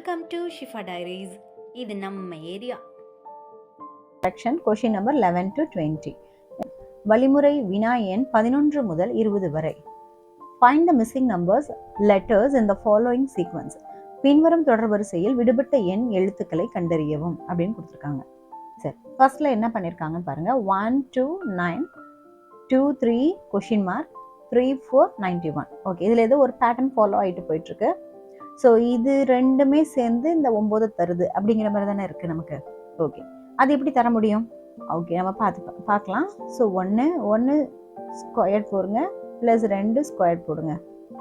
Welcome to Shifa diaries இது நம்ம area. Section question number eleven to twenty வழிமுறை வினா எண் பதினொன்று முதல் இருபது வரை. Find the missing numbers letters in the following sequence பின்வரும் தொடர்வரிசையில் விடுபட்ட எண் எழுத்துக்களை கண்டறியவும் அப்படின்னு கொடுத்துருக்காங்க. சரி ஃபர்ஸ்ட்ல என்ன பண்ணியிருக்காங்கன்னு பாருங்க. One two nine two three question mark three four ninety one okay இதில் ஏதோ ஒரு பேட்டர்ன் ஃபாலோ ஆகிட்டு போயிட்டுருக்கு ஸோ இது ரெண்டுமே சேர்ந்து இந்த ஒம்பது தருது அப்படிங்கிற மாதிரி தானே இருக்குது நமக்கு. ஓகே அது எப்படி தர முடியும்? ஓகே நம்ம பார்த்து பார்க்கலாம். ஸோ ஒன்று ஒன்று ஸ்கொயர் போடுங்க ப்ளஸ் ரெண்டு ஸ்கொயர் போடுங்க.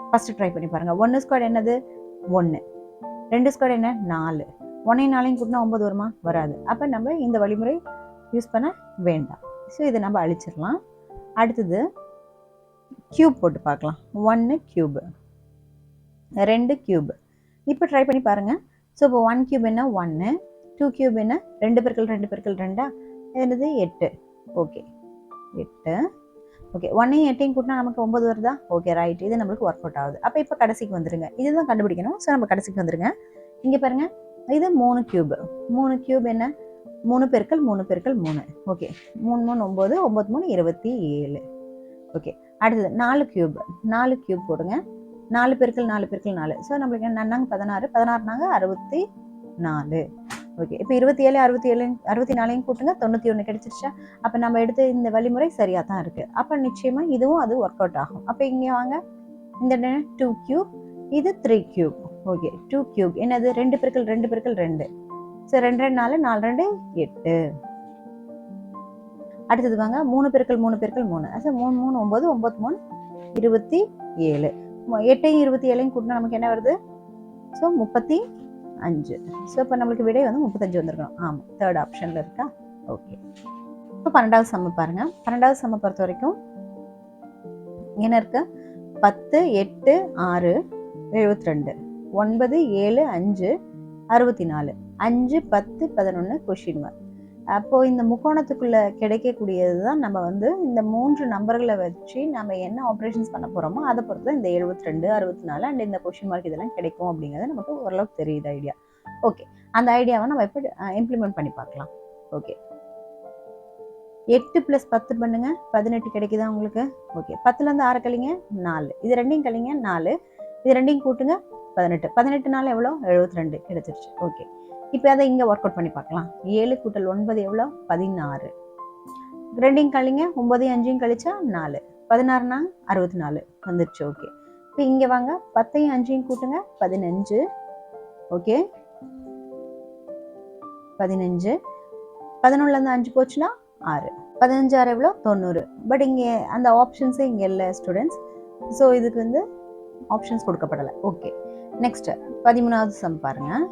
ஃபஸ்ட்டு ட்ரை பண்ணி பாருங்கள் ஒன்று ஸ்கொயர் என்னது? ஒன்று ரெண்டு ஸ்கொயர் என்ன? நாலு. ஒன்னையும் நாளையும் கூட்டினா ஒம்பது வருமா? வராது. அப்போ நம்ம இந்த வழிமுறை யூஸ் பண்ண வேண்டாம். ஸோ இதை நம்ம அழிச்சிடலாம். அடுத்தது க்யூப் போட்டு பார்க்கலாம். ஒன்று க்யூபு ரெண்டு க்யூப் இப்போ ட்ரை பண்ணி பாருங்கள் ஸோ இப்போ ஒன் க்யூப் என்ன ஒன்று டூ க்யூப் என்ன ரெண்டு பெருக்கள் ரெண்டு பெருக்கள் ரெண்டா? என்னது? எட்டு. ஓகே எட்டு. ஓகே ஒன்னையும் எட்டையும் கூட்டினா நமக்கு ஒம்பது வருதா? ஓகே ரைட் இது நம்மளுக்கு ஒர்க் அவுட் ஆகுது. அப்போ இப்போ கடைசிக்கு வந்துருங்க. இதுதான் கண்டுபிடிக்கணும். ஸோ நம்ம கடைசிக்கு வந்துருங்க. இங்கே பாருங்க. இது மூணு கியூப் மூணு க்யூப் என்ன? மூணு பெருக்கள் மூணு பெருக்கள் மூணு. ஓகே மூணு மூணு ஒம்பது ஒம்பது மூணு இருபத்தி ஏழு. ஓகே அடுத்தது நாலு க்யூப் நாலு க்யூப் போடுங்க. நாலு பெருக்கள் நாலு பெருக்கள் நாலு. ஸோ நம்மளுக்கு நன்னாங்க? பதினாறு. பதினாறுனாங்க அறுபத்தி நாலு ஓகே இப்போ இருபத்தி ஏழு அறுபத்தி ஏழு அறுபத்தி நாலையும் கூட்டுங்க. தொண்ணூற்றி ஒன்று கிடச்சிருச்சா? அப்போ நம்ம எடுத்த இந்த வழிமுறை சரியாக தான் இருக்குது அப்போ நிச்சயமாக இதுவும் அது ஒர்க் அவுட் ஆகும். அப்போ இங்கே வாங்க. இந்த டூ க்யூப் இது three cube okay two cube என்னது? ரெண்டு பெருக்கள் ரெண்டு பெருக்கள் ரெண்டு. ஸோ ரெண்டு ரெண்டு நாலு நாலு ரெண்டு எட்டு. அடுத்தது வாங்க. மூணு பெருக்கள் மூணு பெருக்கள் மூணு. ஸோ மூணு மூணு ஒம்பது ஒம்பது மூணு இருபத்தி ஏழு. எட்டையும் இருபத்தி ஏழையும் கூட்டினா நமக்கு என்ன வருது? ஸோ முப்பத்தி அஞ்சு. ஸோ இப்போ நம்மளுக்கு விடை வந்து முப்பத்தஞ்சு வந்திருக்கணும். ஆமாம் தேர்ட் ஆப்ஷனில் இருக்கா? ஓகே இப்போ பன்னெண்டாவது சம்ம பாருங்க. பன்னெண்டாவது சம்ம பொறுத்த வரைக்கும் என்ன இருக்கு? பத்து எட்டு ஆறு எழுபத்தி ரெண்டு ஒன்பது ஏழு அஞ்சு அறுபத்தி நாலு. அஞ்சு பத்து பதினொன்று கொஷின் மார்க் அப்போ இந்த முக்கோணத்துக்குள்ள கிடைக்கக்கூடியது தான் நம்ம வந்து இந்த மூன்று நம்பர்களை வச்சு நம்ம என்ன ஆப்ரேஷன்ஸ் பண்ண போறோமோ அதை பொறுத்து தான் இந்த எழுபத்தி ரெண்டு அறுபத்தி நாலு அண்ட் இந்த கொஷின் மார்க் இதெல்லாம் கிடைக்கும் அப்படிங்கிறது நமக்கு ஓரளவுக்கு தெரியுது ஐடியா ஓகே அந்த ஐடியாவை நம்ம எப்படி இம்ப்ளிமெண்ட் பண்ணி பார்க்கலாம். ஓகே எட்டு ப்ளஸ் பத்து பண்ணுங்க. பதினெட்டு கிடைக்குதா உங்களுக்கு? ஓகே பத்துலேருந்து ஆறு கழிங்க நாலு. இது ரெண்டையும் கழிங்க நாலு. இது ரெண்டையும் கூட்டுங்க பதினெட்டு. பதினெட்டு நாள் எவ்வளோ? எழுபத்தி ரெண்டு கிடைச்சிருச்சு. ஓகே இப்போ அதை இங்கே ஒர்க் அவுட் பண்ணி பார்க்கலாம். ஏழு கூட்டல் ஒன்பது எவ்வளோ? பதினாறு. ரெண்டையும் கழிங்க ஒம்பதையும் அஞ்சையும் கழிச்சா நாலு. பதினாறுனா அறுபத்தி நாலு வந்துருச்சு ஓகே இப்போ இங்கே வாங்க பத்தையும் அஞ்சையும் கூட்டுங்க பதினஞ்சு. ஓகே? பதினஞ்சு. பதினொன்றுலேருந்து அஞ்சு போச்சுன்னா ஆறு. பதினஞ்சு ஆறு எவ்வளோ? தொண்ணூறு. பட் இங்கே அந்த ஆப்ஷன்ஸே இங்கே இல்லை ஸ்டூடெண்ட்ஸ் ஸோ இதுக்கு வந்து ஆப்ஷன்ஸ் கொடுக்கப்படலை. ஓகே நெக்ஸ்ட்டு பதிமூணாவது சம் பாருங்கள்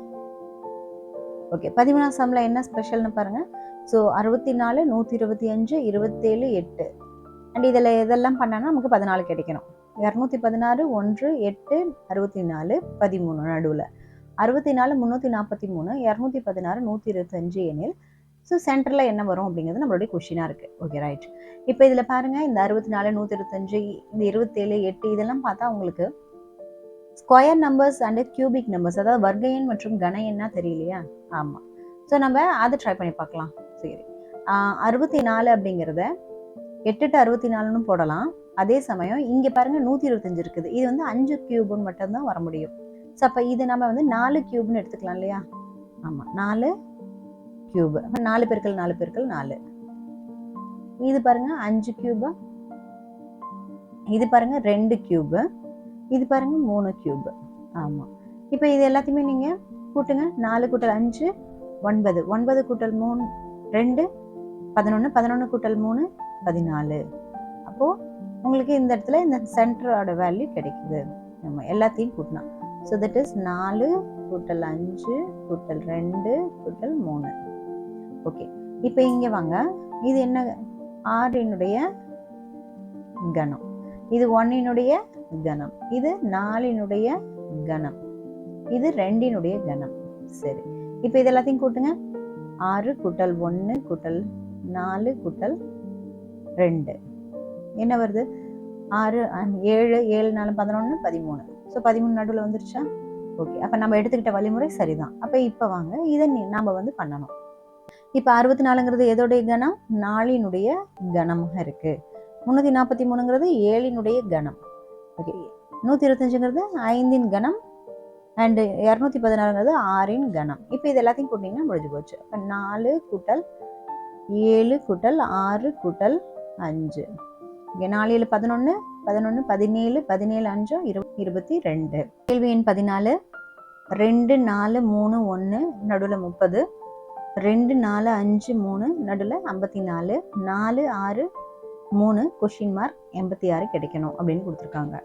ஓகே பதிமூணாம் சாமில் என்ன ஸ்பெஷல்னு பாருங்க. ஸோ அறுபத்தி நாலு நூற்றி இருபத்தி அஞ்சு இருபத்தேழு எட்டு. அண்ட் இதில் இதெல்லாம் பண்ணால் நமக்கு பதினாலு கிடைக்கணும். இரநூத்தி பதினாறு ஒன்று எட்டு அறுபத்தி நாலு பதிமூணு நடுவில். அறுபத்தி நாலு முந்நூற்றி நாற்பத்தி மூணு இரநூத்தி பதினாறு நூற்றி இருபத்தஞ்சு எனில் ஸோ சென்டரில் என்ன வரும் அப்படிங்கிறது நம்மளுடைய கொஷினாக இருக்குது ஓகே ரைட் இப்போ இதில் பாருங்கள் இந்த அறுபத்தி நாலு நூற்றி இருபத்தஞ்சு இந்த இருபத்தேழு எட்டு இதெல்லாம் பார்த்தா உங்களுக்கு square numbers and cubic numbers அதாவது வர்க்க எண் மற்றும் கன எண்ணா தெரியலையா? ஆமாம் ஸோ நம்ம அதை ட்ரை பண்ணி பார்க்கலாம். சரி. அறுபத்தி நாலு அப்படிங்கிறத எட்டு டு அறுபத்தி நாலுன்னு போடலாம். அதே சமயம் இங்கே பாருங்க நூற்றி இருபத்தஞ்சு இருக்குது. இது வந்து அஞ்சு கியூப்னு மட்டும்தான் வர முடியும். ஸோ அப்போ இது நம்ம வந்து நாலு கியூப்னு எடுத்துக்கலாம் இல்லையா? ஆமாம் நாலு கியூப் அப்போ நாலு பேருக்கள் நாலு பேருக்கள் நாலு. இது பாருங்க அஞ்சு கியூபா இது பாருங்க ரெண்டு கியூபு இது பாருங்க மூணு கியூப் ஆமாம் இப்போ இது எல்லாத்தையுமே நீங்கள் கூட்டுங்க. நாலு கூட்டல் அஞ்சு ஒன்பது. ஒன்பது கூட்டல் மூணு ரெண்டு பதினொன்று பதினொன்று கூட்டல் மூணு பதினாலு. அப்போது உங்களுக்கு இந்த இடத்துல இந்த சென்டரோட வேல்யூ கிடைக்குது. நம்ம எல்லாத்தையும் கூட்டணும் ஸோ தட் இஸ் நாலு கூட்டல் அஞ்சு கூட்டல் ரெண்டு கூட்டல் மூணு. ஓகே இப்போ இங்கே வாங்க. இது என்ன? ஆறினுடைய கணம். இது ஒன்னினுடைய கணம். இது நாலினுடைய கணம். இது ரெண்டினுடைய கணம். சரி. இப்போ இது எல்லாத்தையும் கூட்டுங்க. ஆறு கூட்டல் ஒன்று கூட்டல் நாலு கூட்டல் ரெண்டு. என்ன வருது? ஆறு ஏழு ஏழு நாலு பதினொன்று பதிமூணு. ஸோ பதிமூணு நடுவில் வந்துருச்சா? ஓகே அப்போ நம்ம எடுத்துக்கிட்ட வழிமுறை சரிதான். அப்போ இப்போ வாங்க. இதை நாம் வந்து பண்ணணும். இப்போ அறுபத்தி நாலுங்கிறது எதோடைய கணம்? நாளினுடைய கணமாக இருக்கு. முந்நூற்றி நாற்பத்தி மூணுங்கிறது ஏழினுடைய கணம். ஓகே நூற்றி இருபத்தஞ்சுங்கிறது ஐந்தின் கணம். அண்டு இரநூத்தி பதினாறுங்கிறது ஆறின் கணம். இப்போ இது எல்லாத்தையும் கூட்டிங்கன்னா முடிஞ்சு போச்சு. இப்போ நாலு கூட்டல் ஏழு கூட்டல் ஆறு கூட்டல் அஞ்சு. இங்கே நாலு ஏழு பதினொன்று பதினொன்று பதினேழு பதினேழு அஞ்சு இரு இருபத்தி ரெண்டு. கேள்வி எண் பதினாலு. ரெண்டு நாலு மூணு ஒன்று நடுவில் முப்பது. ரெண்டு நாலு அஞ்சு மூணு நடுவில் ஐம்பத்தி நாலு. நாலு ஆறு மூணு கொஷின் மார்க் எண்பத்தி ஆறு கிடைக்கணும் அப்படின்னு கொடுத்துருக்காங்க.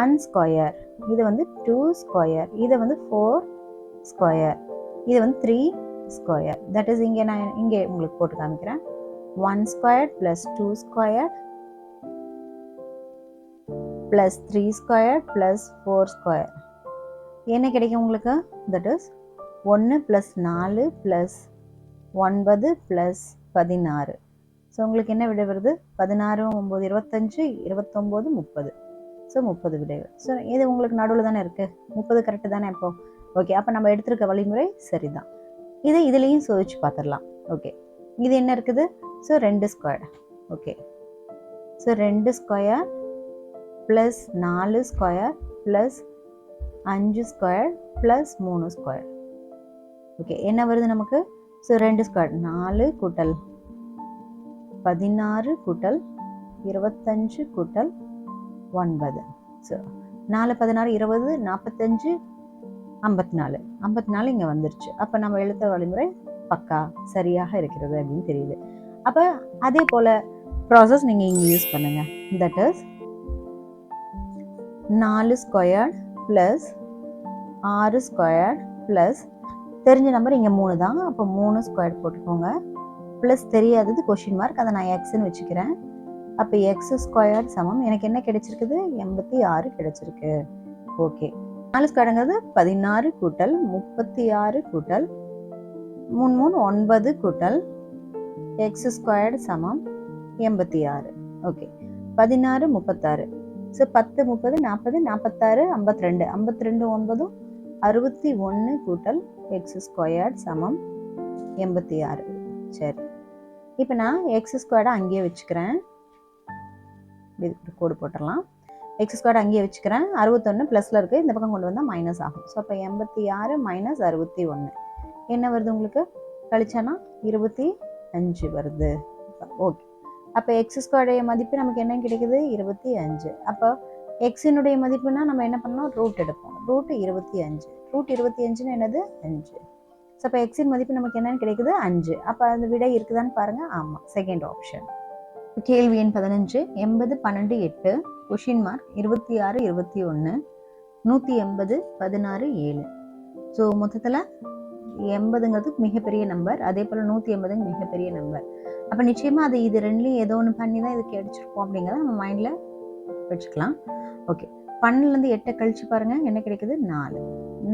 ஒன் ஸ்கொயர் இது வந்து டூ ஸ்கொயர் இதை வந்து ஃபோர் ஸ்கொயர் இது வந்து த்ரீ ஸ்கொயர் தட் இஸ் இங்கே நான் இங்கே உங்களுக்கு போட்டு காமிக்கிறேன். One square plus two square plus three square plus four square என்ன கிடைக்கும் உங்களுக்கு? தட் இஸ் ஒன்று ப்ளஸ் நாலு ப்ளஸ் ஒன்பது ப்ளஸ் பதினாறு. ஸோ உங்களுக்கு என்ன விடை வருது? பதினாறு ஒம்பது இருபத்தஞ்சு இருபத்தொம்போது முப்பது. ஸோ முப்பது விடைகள் ஸோ இது உங்களுக்கு நடுவில் தானே இருக்குது முப்பது கரெக்டு தானே இப்போ? ஓகே அப்போ நம்ம எடுத்திருக்க வழிமுறை சரிதான். இதை இதுலேயும் சோதிச்சு பார்த்துடலாம். ஓகே இது என்ன இருக்குது? ஸோ ரெண்டு ஸ்கொயர் ஓகே ஸோ ரெண்டு ஸ்கொயர் ப்ளஸ் நாலு ஸ்கொயர் ப்ளஸ் அஞ்சு ஸ்கொயர் ப்ளஸ் மூணு ஸ்கொயர் ஓகே என்ன வருது நமக்கு? ஸோ ரெண்டு ஸ்கொயர் நாலு கூட்டல் பதினாறு கூட்டல் இருபத்தஞ்சு கூட்டல் ஒன்பது. ஸோ நாலு பதினாறு இருபது நாற்பத்தஞ்சு ஐம்பத்தி நாலு ஐம்பத்தி நாலு இங்கே வந்துருச்சு. அப்போ நம்ம எழுத்த வழிமுறை பக்கா சரியாக இருக்கிறது அப்படின்னு தெரியுது. அப்போ அதே போல் ப்ராசஸ் நீங்கள் இங்கே யூஸ் பண்ணுங்கள் தட் இஸ் நாலு ஸ்கொயர் ப்ளஸ் ஆறு ஸ்கொயர் ப்ளஸ் தெரிஞ்ச நம்பர் இங்கே மூணு தான். அப்போ மூணு ஸ்கொயர் போட்டுக்கோங்க. ப்ளஸ் தெரியாதது கொஷின் மார்க் அதை நான் எக்ஸ்ன்னு வச்சுக்கிறேன். அப்போ எக்ஸ் ஸ்கொயர்ட் சமம். எனக்கு என்ன கிடைச்சிருக்குது? எண்பத்தி ஆறு கிடைச்சிருக்கு. ஓகே நாலு ஸ்கொயருங்கிறது பதினாறு கூட்டல் முப்பத்தி ஆறு கூட்டல் மூணு மூணு ஒன்பது கூட்டல் எக்ஸ் ஸ்கொயர்டு சமம் எண்பத்தி ஆறு. ஓகே பதினாறு முப்பத்தாறு. ஸோ பத்து முப்பது நாற்பது நாற்பத்தாறு ஐம்பத்தி ரெண்டு ஐம்பத்தி ரெண்டு ஒன்பதும் அறுபத்தி ஒன்று கூட்டல் எக்ஸ் ஸ்கொயர்ட் சமம் எண்பத்தி ஆறு. சரி. இப்போ நான் எக்ஸ் ஸ்கொயர்டை அங்கேயே வச்சுக்கிறேன். கோடு போட்டுடலாம். எக்ஸ் ஸ்கொயர்டு அங்கேயே வச்சுக்கிறேன். அறுபத்தொன்று ப்ளஸில் இருக்குது இந்த பக்கம் கொண்டு வந்தால் மைனஸ் ஆகும். ஸோ அப்போ எண்பத்தி ஆறு மைனஸ் அறுபத்தி ஒன்று என்ன வருது உங்களுக்கு? கழிச்சானா? இருபத்தி அஞ்சு வருது. ஓகே அப்போ எக்ஸ் ஸ்கொயருடைய மதிப்பு நமக்கு என்ன கிடைக்குது? இருபத்தி அஞ்சு. அப்போ எக்ஸினுடைய மதிப்புனா நம்ம என்ன பண்ணோம் ரூட் எடுப்போம். ரூட் இருபத்தி அஞ்சு. ரூட் இருபத்தி அஞ்சுன்னு என்னது? அஞ்சு. அப்போ எக்ஸின் மதிப்பு நமக்கு என்னன்னு கிடைக்குது? அஞ்சு. அப்போ அந்த விடை இருக்குதான்னு பாருங்கள் ஆமாம் செகண்ட் ஆப்ஷன் கேள்வி எண் பதினஞ்சு. எண்பது பன்னெண்டு எட்டு. கொஷின் மார்க் இருபத்தி ஆறு இருபத்தி ஒன்று நூற்றி எண்பது பதினாறு ஏழு. ஸோ மொத்தத்தில் எண்பதுங்கிறது மிகப்பெரிய நம்பர் அதே போல் நூற்றி எண்பதுங்க மிகப்பெரிய நம்பர் அப்போ நிச்சயமாக அது இது ரெண்டுலேயும் ஏதோ ஒன்று பண்ணி தான் இதுக்கு அடிச்சிருப்போம் அப்படிங்கிறத நம்ம மைண்டில் வச்சுக்கலாம். ஓகே பன்னிலேருந்து எட்டை கழிச்சு பாருங்கள் என்ன கிடைக்குது? நாலு.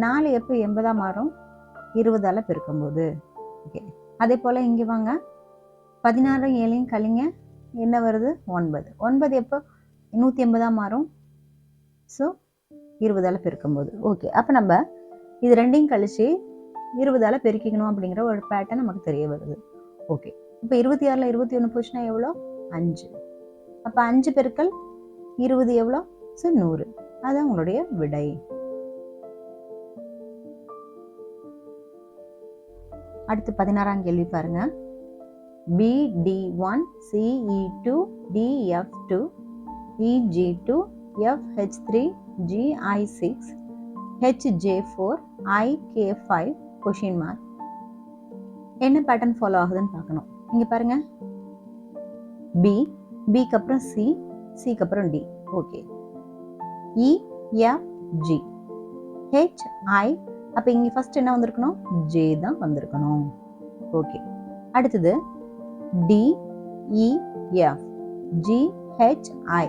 நாலு எப்போ எண்பதாக மாறும்? இருபதால் பெருக்கும்போது. ஓகே அதே போல் இங்கே வாங்க. பதினாறு ஏழையும் கழிங்க. என்ன வருது? ஒன்பது. ஒன்பது எப்போ? நூற்றி எண்பதாக மாறும். ஸோ இருபதால் பெருக்கும்போது. ஓகே அப்போ நம்ம இது ரெண்டையும் கழிச்சு இருபதால் பெருக்கிக்கணும் அப்படிங்கிற ஒரு பேட்டர்ன் நமக்கு தெரிய வருது. ஓகே இப்போ இருபத்தி ஆறில் இருபத்தி ஒன்று போச்சுன்னா எவ்வளோ? அஞ்சு. அப்போ அஞ்சு பெருக்கல் இருபது எவ்வளோ? ஸோ நூறு. அதுதான் உங்களுடைய விடை. அடுத்து பதினாறாம் கேள்வி பாருங்க. B D one CE two DF two EG two FH three GI six HJ four I K five question mark என்ன பேட்டர்ன் ஃபாலோ ஆகுதுன்னு பார்க்கணும். இங்கே பாருங்க. பி பிக்கு அப்புறம் சி சிக்கு அப்புறம் D okay E F G H I அப்போ இங்கே ஃபஸ்ட் என்ன வந்திருக்கணும்? ஜே தான் வந்திருக்கணும். ஓகே அடுத்தது டிஇஎஃப் ஜிஹெச்ஐ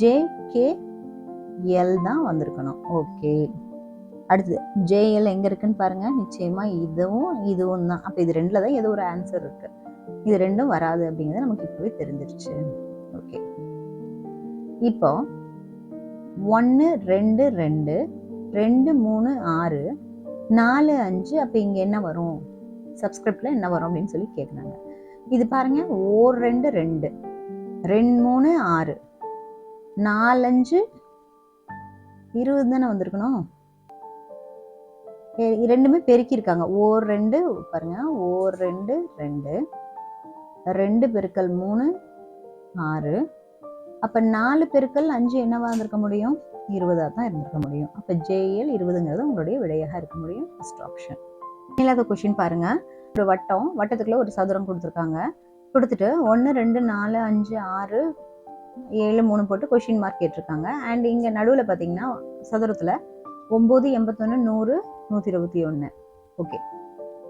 ஜேகேஎல் ஜே தான் வந்திருக்கணும். ஓகே அடுத்தது ஜேஎல் எங்கே இருக்குன்னு பாருங்க. நிச்சயமாக இதுவும் இதுவும் தான். அப்போ இது ரெண்டில் தான் ஏதோ ஒரு ஆன்சர் இருக்குது இது ரெண்டும் வராது அப்படிங்கிறது நமக்கு இப்போவே தெரிஞ்சிருச்சு. ஓகே இப்போ ஒன்று ரெண்டு ரெண்டு ரெண்டு மூணு ஆறு நாலு அஞ்சு அப்போ இங்கே என்ன வரும்? சப்ஸ்கிரிப்டில் என்ன வரும் அப்படின்னு சொல்லி கேட்குறாங்க இது பாருங்க ஓர் ரெண்டு ரெண்டு. ரெண்டு மூணு ஆறு. நாலஞ்சு இருபது தானே வந்திருக்கணும்? ரெண்டுமே பெருக்கியிருக்காங்க. ஓர் ரெண்டு பாருங்க ஓர் ரெண்டு ரெண்டு. ரெண்டு பெருக்கல் மூணு ஆறு. அப்போ நாலு பெருக்கல் அஞ்சு என்னவா இருந்திருக்க முடியும்? இருபதாக தான் இருந்திருக்க முடியும். அப்போ ஜேஎல் இருபதுங்கிறது உங்களுடைய விடையாக இருக்க முடியும். ஃபஸ்ட் ஆப்ஷன் இல்லாத கொஷின் பாருங்க. ஒரு வட்டம் வட்டத்துக்குள்ள ஒரு சதுரம் கொடுத்துருக்காங்க. கொடுத்துட்டு ஒன்று ரெண்டு நாலு அஞ்சு ஆறு ஏழு மூணு போட்டு கொஷின் மார்க் கேட்டிருக்காங்க. அண்ட் இங்கே நடுவில் பார்த்தீங்கன்னா சதுரத்தில் ஒம்பது எண்பத்தொன்று நூறு நூற்றி இருபத்தி ஒன்று ஓகே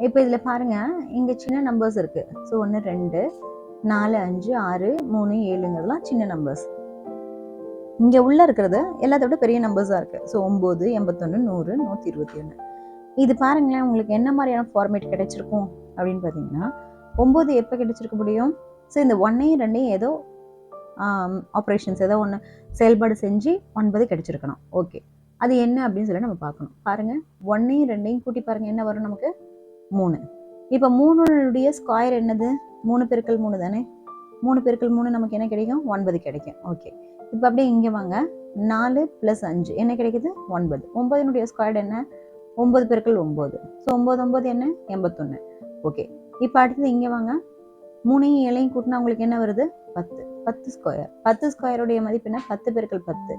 இப்போ இதில் பாருங்க. இங்கே சின்ன நம்பர்ஸ் இருக்குது ஸோ ஒன்று ரெண்டு நாலு அஞ்சு ஆறு மூணு ஏழுங்கிறதுலாம் சின்ன நம்பர்ஸ் இங்கே உள்ளே இருக்கிறது எல்லாத்தை விட பெரிய நம்பர்ஸாக இருக்குது ஸோ ஒம்பது எண்பத்தொன்று நூறு நூற்றி இருபத்தி ஒன்று இது பாருங்களேன் உங்களுக்கு என்ன மாதிரியான ஃபார்மேட் கிடைச்சிருக்கும் அப்படின்னு பார்த்தீங்கன்னா ஒம்பது எப்போ கிடைச்சிருக்க முடியும்? ஸோ இந்த ஒன்னையும் ரெண்டையும் ஏதோ ஆப்ரேஷன்ஸ் ஏதோ ஒன்று செயல்பாடு செஞ்சு ஒன்பது கிடைச்சிருக்கணும். ஓகே அது என்ன அப்படின்னு சொல்லி நம்ம பார்க்கணும். பாருங்கள் ஒன்னையும் ரெண்டையும் கூட்டி பாருங்கள் என்ன வரும் நமக்கு? மூணு. இப்போ மூணுடைய ஸ்கொயர் என்னது? மூணு பெருக்கள் மூணு தானே? மூணு பெருக்கள் மூணு நமக்கு என்ன கிடைக்கும்? ஒன்பது கிடைக்கும். ஓகே இப்போ அப்படியே இங்கே வாங்க. நாலு ப்ளஸ் அஞ்சு. என்ன கிடைக்குது? ஒன்பது. ஒன்பதுனுடைய ஸ்கொயர் என்ன? ஒம்பது பெருக்கல் ஒம்பது ஸோ ஒம்பது ஒம்பது என்ன? எண்பத்தொன்று ஓகே இப்போ அடுத்தது இங்கே வாங்க. மூணையும் ஏழையும் கூட்டினா உங்களுக்கு என்ன வருது? பத்து. பத்து ஸ்கொயர் பத்து ஸ்கொயருடைய மதிப்பு என்ன? பத்து பெருக்கல் பத்து.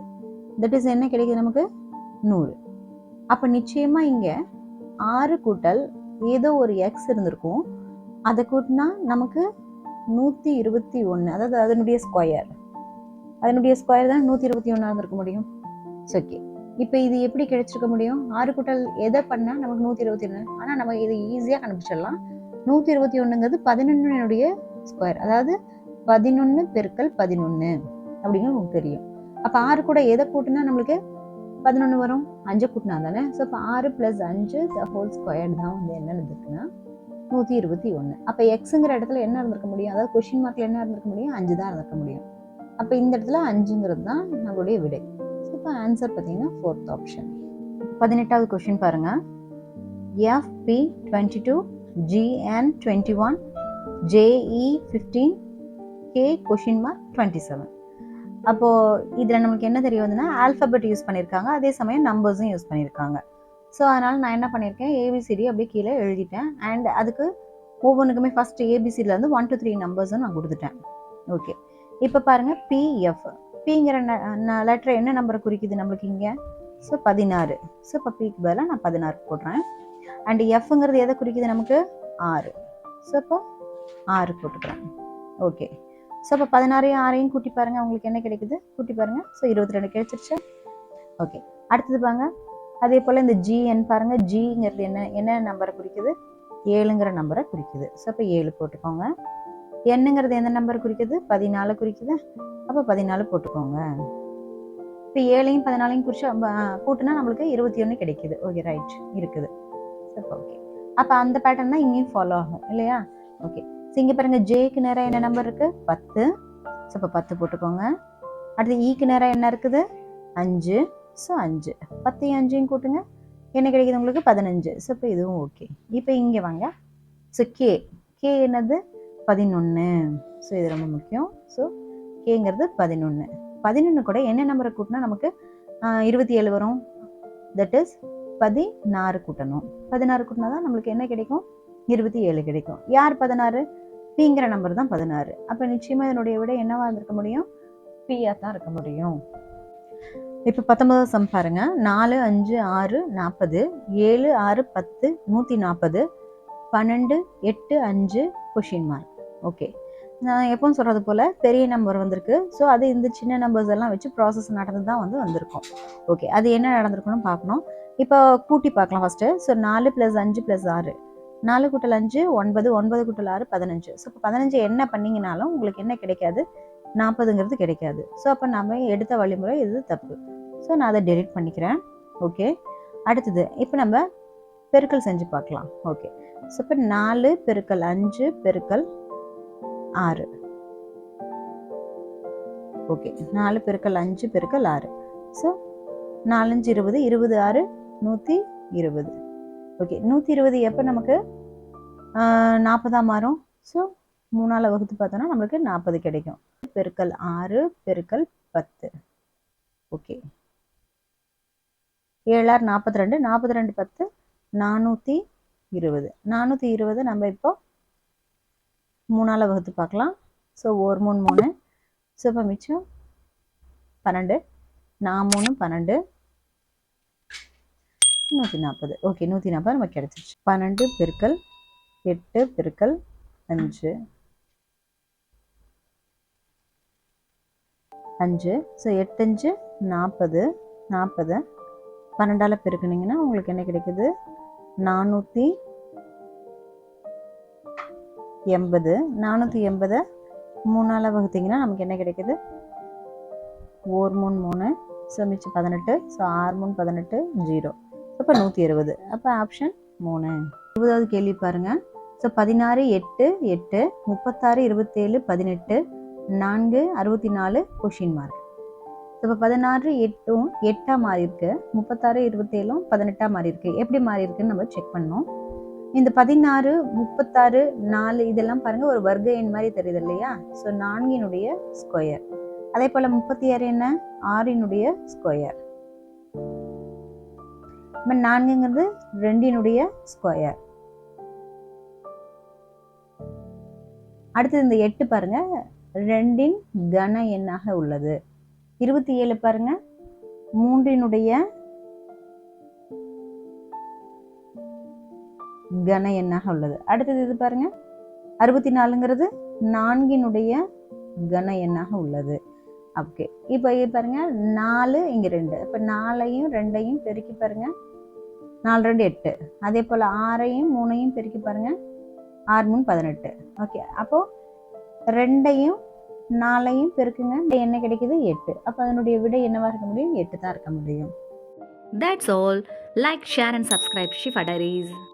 தட் இஸ் என்ன கிடைக்குது நமக்கு? நூறு. அப்போ நிச்சயமாக இங்கே ஆறு கூட்டல் ஏதோ ஒரு எக்ஸ் இருந்திருக்கும். அதை கூட்டினா நமக்கு நூற்றி இருபத்தி ஒன்று அதாவது அதனுடைய ஸ்கொயர் அதனுடைய ஸ்கொயர் தான் நூற்றி இருபத்தி ஒன்றா இருந்திருக்க முடியும். ஓகே இப்போ இது எப்படி கிடைச்சிருக்க முடியும்? ஆறு கூட்டல் எதை பண்ணால் நமக்கு நூற்றி இருபத்தி ஒன்று ஆனால் நம்ம இதை ஈஸியாக கண்டுபிடிச்சிடலாம். நூற்றி இருபத்தி ஒன்றுங்கிறது பதினொன்னுடைய ஸ்கொயர் அதாவது பதினொன்று பெருக்கல் பதினொன்று அப்படிங்கிறது உங்களுக்கு தெரியும். அப்போ ஆறு கூட எதை கூட்டினா நம்மளுக்கு பதினொன்று வரும்? அஞ்சு கூட்டினா தானே? ஸோ இப்போ ஆறு ப்ளஸ் அஞ்சு த ஹோல் ஸ்கொயர் தான் வந்து என்ன இருந்திருக்குன்னா நூற்றி இருபத்தி ஒன்று அப்போ எக்ஸுங்கிற இடத்துல என்ன இருந்திருக்க முடியும்? அதாவது கொஷின் மார்க்கில் என்ன இருந்திருக்க முடியும்? அஞ்சு தான் இருந்திருக்க முடியும். அப்போ இந்த இடத்துல அஞ்சுங்கிறது தான் நம்மளுடைய விடை. ஸோ இப்போ ஆன்சர் பார்த்தீங்கன்னா ஃபோர்த் ஆப்ஷன் பதினெட்டாவது கொஷின் பாருங்கள் FB twenty two GN twenty one JE fifteen K question mark twenty seven அப்போது இதில் நம்மளுக்கு என்ன தெரிய வந்துன்னா ஆல்ஃபபெட் யூஸ் பண்ணியிருக்காங்க. அதே சமயம் நம்பர்ஸும் யூஸ் பண்ணியிருக்காங்க. ஸோ அதனால் நான் என்ன பண்ணியிருக்கேன்? ஏபிசிடி அப்படியே கீழே எழுதிட்டேன். அண்ட் அதுக்கு ஒவ்வொன்றுக்குமே ஃபஸ்ட்டு ஏபிசிடியில் வந்து ஒன் டூ த்ரீ நம்பர்ஸும் நான் கொடுத்துட்டேன். ஓகே இப்போ பாருங்கள் பிஎஃப் பிங்கிற லெட்டர் என்ன நம்பரை குறிக்குது நம்மளுக்கு இங்கே? ஸோ பதினாறு. ஸோ இப்போ பிக்கு பதிலாக நான் பதினாறு போடுறேன். அண்ட் எஃப்ங்கிறது எதை குறிக்குது நமக்கு? ஆறு. ஸோ இப்போ ஆறு போட்டுக்கிறேன். ஓகே ஸோ இப்போ பதினாறையும் ஆறையும் கூட்டி பாருங்கள் அவங்களுக்கு என்ன கிடைக்குது? கூட்டி பாருங்கள் ஸோ இருபத்தி ரெண்டு கிடைச்சிருச்சு. ஓகே அடுத்தது பாருங்க அதே போல் இந்த ஜிஎன் பாருங்கள் ஜிங்கிறது என்ன என்ன நம்பரை குறிக்குது? ஏழுங்கிற நம்பரை குறிக்குது. ஸோ அப்போ ஏழு போட்டுக்கோங்க. என்னங்கிறது எந்த நம்பர் குறிக்குது? பதினாலு குறிக்குது. அப்போ பதினாலு போட்டுக்கோங்க. இப்போ ஏழையும் பதினாலையும் குறிச்சு கூட்டினா நம்மளுக்கு இருபத்தி ஒன்று கிடைக்குது. ஓகே ரைட் இருக்குது. சரி ஓகே அப்போ அந்த பேட்டர்ன் தான் இங்கேயும் ஃபாலோ ஆகும். இல்லையா? ஓகே ஸோ இங்கே பாருங்க ஜேக்கு நேரம் என்ன நம்பர் இருக்கு? பத்து. ஸோ இப்போ பத்து போட்டுக்கோங்க. அடுத்து e ஈக்கு நேரம் என்ன இருக்குது? அஞ்சு. ஸோ அஞ்சு. பத்தையும் அஞ்சையும் கூட்டுங்க. என்ன கிடைக்குது உங்களுக்கு? பதினஞ்சு. ஸோ இப்போ இதுவும் ஓகே இப்போ இங்கே வாங்க. ஸோ கே கே என்னது? பதினொன்று ஸோ இது ரொம்ப முக்கியம். ஸோ கேங்கிறது பதினொன்று பதினொன்று கூட என்ன நம்பரை கூட்டினா நமக்கு இருபத்தி ஏழு வரும். தட் இஸ் பதினாறு கூட்டணும். பதினாறு கூட்டினா தான் நம்மளுக்கு என்ன கிடைக்கும்? இருபத்தி ஏழு கிடைக்கும். யார் பதினாறு? பிங்கிற நம்பர் தான் பதினாறு. அப்போ நிச்சயமாக இதனுடைய விட என்னவாக இருந்திருக்க முடியும்? பியாக தான் இருக்க முடியும். இப்போ பத்தொன்பதாவது சம் பாருங்க. நாலு அஞ்சு ஆறு நாற்பது ஏழு ஆறு பத்து நூற்றி நாற்பது பன்னெண்டு எட்டு அஞ்சு கொஷின் மார்க் ஓகே நான் எப்பவும் சொல்கிறது போல் பெரிய நம்பர் வந்திருக்கு. ஸோ அது இந்த சின்ன நம்பர்ஸ் எல்லாம் வச்சு ப்ராசஸ் நடந்து தான் வந்து வந்திருக்கும். ஓகே அது என்ன நடந்திருக்குன்னு பார்க்கணும். இப்போ கூட்டி பார்க்கலாம் ஃபஸ்ட்டு ஸோ நாலு ப்ளஸ் அஞ்சு ப்ளஸ் ஆறு. நாலு கூட்டல் அஞ்சு ஒன்பது. ஒன்பது கூட்டல் ஆறு பதினஞ்சு. ஸோ இப்போ பதினஞ்சு என்ன பண்ணிங்கனாலும் உங்களுக்கு என்ன கிடைக்காது? நாற்பதுங்கிறது கிடைக்காது. ஸோ அப்போ நம்ம எடுத்த வழிமுறை இது தப்பு. ஸோ நான் அதை டெலிட் பண்ணிக்கிறேன். ஓகே அடுத்தது இப்போ நம்ம பெருக்கல் செஞ்சு பார்க்கலாம். ஓகே ஸோ இப்போ நாலு பெருக்கல் அஞ்சு பெருக்கல் ஆறு. ஓகே நாலு பெருக்கல் அஞ்சு பெருக்கல் ஆறு. ஸோ நாலஞ்சு இருபது இருபது ஆறு நூற்றி இருபது. ஓகே நூற்றி இருபது எப்போ நமக்கு நாற்பதாக மாறும்? ஸோ மூணால் வகுத்து பார்த்தோன்னா நம்மளுக்கு நாற்பது கிடைக்கும். பெருக்கல் ஆறு பெருக்கல் பத்து. ஓகே ஏழாறு நாற்பத்தி ரெண்டு நாற்பத்தி ரெண்டு பத்து நானூற்றி இருபது. நானூற்றி இருபது நம்ம இப்போ மூணால் வகுத்து பார்க்கலாம். ஸோ ஒரு மூணு மூணு. ஸோ இப்போ மிச்சம் பன்னெண்டு. நான் மூணு பன்னெண்டு. நூற்றி நாற்பது ஓகே நூற்றி நாற்பது நமக்கு கிடச்சிருச்சு. பன்னெண்டு பெருக்கல் எட்டு பெருக்கல் அஞ்சு. அஞ்சு. ஸோ எட்டஞ்சு நாற்பது நாற்பது பன்னெண்டால் பெருக்குனிங்கன்னா உங்களுக்கு என்ன கிடைக்குது? நானூற்றி எண்பது நானூற்றி எண்பதை மூணால் வகுத்தீங்கன்னா நமக்கு என்ன கிடைக்குது? ஓர் மூணு மூணு ஸோ மிச்சம் பதினெட்டு ஸோ ஆறு மூணு பதினெட்டு ஜீரோ. அப்போ நூற்றி இருபது. அப்போ ஆப்ஷன் மூணு. இருபதாவது கேள்வி பாருங்கள் ஸோ பதினாறு எட்டு எட்டு முப்பத்தாறு இருபத்தேழு பதினெட்டு நான்கு அறுபத்தி நாலு கொஷின் மார்க் இப்போ பதினாறு எட்டும் எட்டாக மாறி இருக்கு முப்பத்தாறு இருபத்தேழும் பதினெட்டாக மாறி இருக்கு எப்படி மாறி இருக்குன்னு நம்ம செக் பண்ணோம் இந்த பதினாறு முப்பத்தாறு நாலு இதெல்லாம் பாருங்கள் ஒரு வர்க்க எண் மாதிரி தெரியுது இல்லையா? ஸோ நான்கினுடைய ஸ்கொயர் அதே போல் முப்பத்தி ஆறு என்ன? ஆறினுடைய ஸ்கொயர் இப்போ நான்குங்கிறது ரெண்டினுடைய ஸ்கொயர் அடுத்தது இந்த எட்டு பாருங்க ரெண்டின் கன எண்ணாக உள்ளது. இருபத்தி ஏழு பாருங்க மூன்றினுடைய கன எண்ணாக உள்ளது. அடுத்தது இது பாருங்க? அறுபத்தி நாலுங்கிறது நான்கினுடைய கன எண்ணாக உள்ளது. ஓகே. இப்போ இது பாருங்க நாலு இங்க ரெண்டு. இப்போ நாலையும் ரெண்டையும் பெருக்கி பாருங்க. நாலு ரெண்டு எட்டு. அதே போல் ஆறையும் மூணையும் பெருக்கி பாருங்க. ஆறு மூணு பதினெட்டு. ஓகே. அப்போ ரெண்டையும் நாலையும் பெருக்குங்க. என்ன கிடைக்குது எட்டு. அப்போ அதனுடைய விடை என்னவா இருக்க முடியும்? எட்டு தான் இருக்க முடியும். That's all like share and subscribe Shifa Diaries.